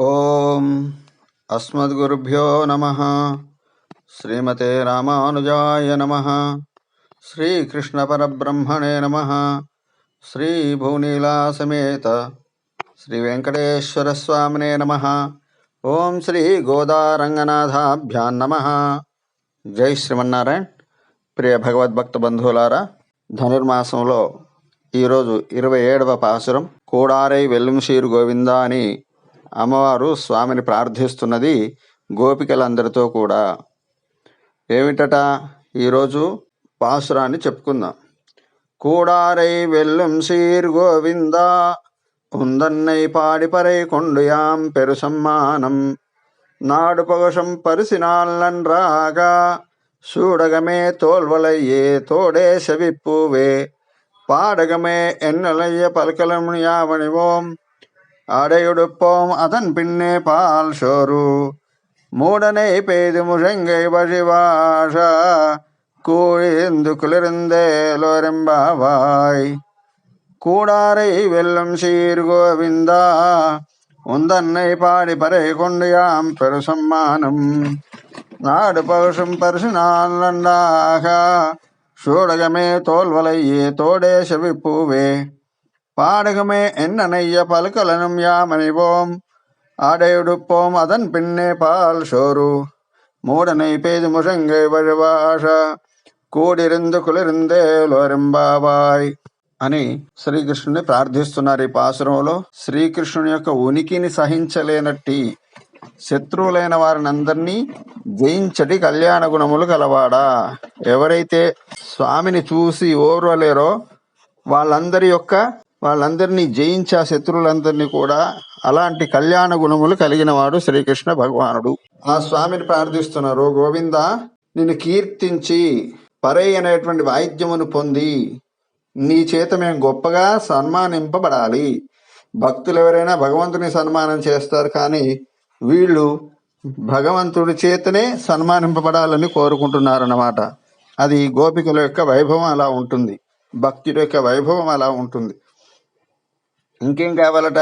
ఓం అస్మద్గురుభ్యో నమ. శ్రీమతే రామానుజాయ నమ. శ్రీకృష్ణ పరబ్రహ్మణే నమ. శ్రీ భూనీలాసమేత శ్రీ వెంకటేశ్వర స్వామినే నమ. ఓం శ్రీ గోదారంగనాథాభ్యాన్ నమ. జై శ్రీమన్నారాయణ. ప్రియ భగవద్భక్త బంధువులారా ధనుర్మాసంలో ఈరోజు ఇరవై ఏడవ పాసురం కూడారై వెల్లుంశీరు గోవింద అని అమ్మవారు స్వామిని ప్రార్థిస్తున్నది గోపికలందరితో కూడా ఏమిటట ఈరోజు పాసురాన్ని చెప్పుకుందాం కూడారై వెల్లుం సీర్ గోవింద ఉందన్నై పాడిపరై కొండుయాం పెరు సమ్మానం నాడు పగషం పరిసినాళ్ళన్ రాగా சூடகமே தோல்வலையே தோடே செவிப்பூவே பாடகமே என்னலைய பல்கலம் யாவணிவோம் அடையுடுப்போம் அதன் பின்னே பால் சோறு. மூடனை பெய்து முழங்கை வழிவாஷா கூழிந்து குளிர்ந்தேலோரெம்பாவாய் கூடாரை வெல்லும் சீர் கோவிந்தா உந்தன்னை பாடி பறை கொண்டு யாம் பெருசம்மானம். நாடு பகுஷம் பரிசு நாள் நன்றாக சூடகமே தோல்வலையே தோடே செவிப்பூவே. பாடகமே என்னனைய பல்கலனும் யாமணிவோம் ஆடையுடுப்போம் அதன் பின்னே பால் சோறு மூடனை பெய்து முழங்கை வழுவாஷ కూడిరిందు కులిరిందేలోరింబాబాయ్ అని శ్రీకృష్ణుని ప్రార్థిస్తున్నారు ఈ పాసురంలో శ్రీకృష్ణుని యొక్క ఉనికిని సహించలేనట్టి శత్రువులైన వారిని అందరినీ జయించటి కళ్యాణ గుణములు గలవాడా ఎవరైతే స్వామిని చూసి ఓర్వలేరో వాళ్ళందరి యొక్క వాళ్ళందరినీ జయించి ఆ శత్రువులందరినీ కూడా అలాంటి కళ్యాణ గుణములు కలిగిన వాడు శ్రీకృష్ణ భగవానుడు. ఆ స్వామిని ప్రార్థిస్తున్నారు గోవింద నిన్ను కీర్తించి పరై అనేటువంటి వాయిద్యమును పొంది నీ చేత మేము గొప్పగా సన్మానింపబడాలి. భక్తులు ఎవరైనా భగవంతుని సన్మానం చేస్తారు కానీ వీళ్ళు భగవంతుడి చేతనే సన్మానింపబడాలని కోరుకుంటున్నారన్నమాట. అది గోపికల యొక్క వైభవం అలా ఉంటుంది భక్తుడి యొక్క వైభవం అలా ఉంటుంది. ఇంకేం కావాలట?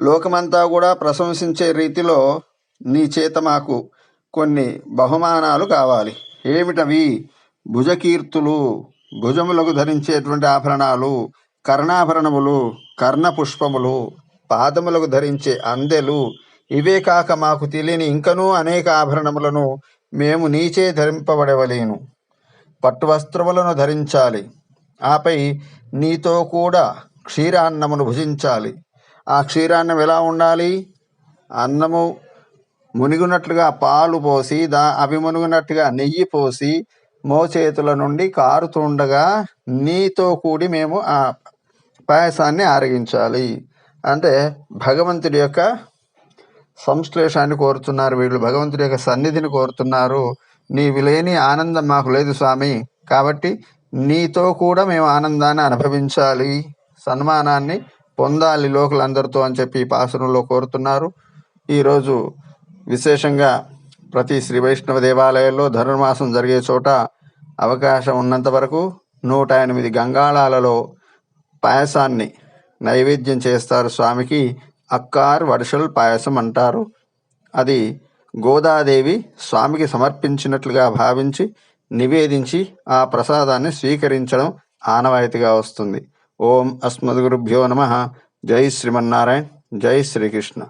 లోకమంతా కూడా ప్రశంసించే రీతిలో నీ చేత మాకు కొన్ని బహుమానాలు కావాలి. ఏమిటవి? భుజకీర్తులు భుజములకు ధరించేటువంటి ఆభరణాలు కర్ణాభరణములు కర్ణ పుష్పములు పాదములకు ధరించే అందెలు ఇవే కాక మాకు తెలియని ఇంకనూ అనేక ఆభరణములను మేము నీచే ధరింపబడవలేను. పట్టు వస్త్రములను ధరించాలి. ఆపై నీతో కూడా క్షీరాన్నమును భుజించాలి. ఆ క్షీరాన్నం ఎలా ఉండాలి? అన్నము మునిగినట్లుగా పాలు పోసి దా అవి మునిగినట్టుగా నెయ్యి పోసి మోచేతుల నుండి కారుతుండగా నీతో కూడి మేము ఆ పాయసాన్ని ఆరగించాలి. అంటే భగవంతుడి యొక్క సంశ్లేషాన్ని కోరుతున్నారు వీళ్ళు. భగవంతుడి యొక్క సన్నిధిని కోరుతున్నారు. నీ లేని ఆనందం మాకు లేదు స్వామి. కాబట్టి నీతో కూడా మేము ఆనందాన్ని అనుభవించాలి. సన్మానాన్ని పొందాలి లోకులందరితో అని చెప్పి ఈ పాసనంలో కోరుతున్నారు. ఈరోజు విశేషంగా ప్రతి శ్రీ వైష్ణవ దేవాలయాల్లో ధనుర్మాసం జరిగే చోట అవకాశం ఉన్నంత వరకు నూట ఎనిమిది గంగాళాలలో పాయసాన్ని నైవేద్యం చేస్తారు స్వామికి. అక్కార్ వడసల్ పాయసం అంటారు. అది గోదాదేవి స్వామికి సమర్పించినట్లుగా భావించి నివేదించి ఆ ప్రసాదాన్ని స్వీకరించడం ఆనవాయితీగా వస్తుంది. ఓం అస్మద్గురుభ్యో నమ జై శ్రీమన్నారాయణ జై శ్రీకృష్ణ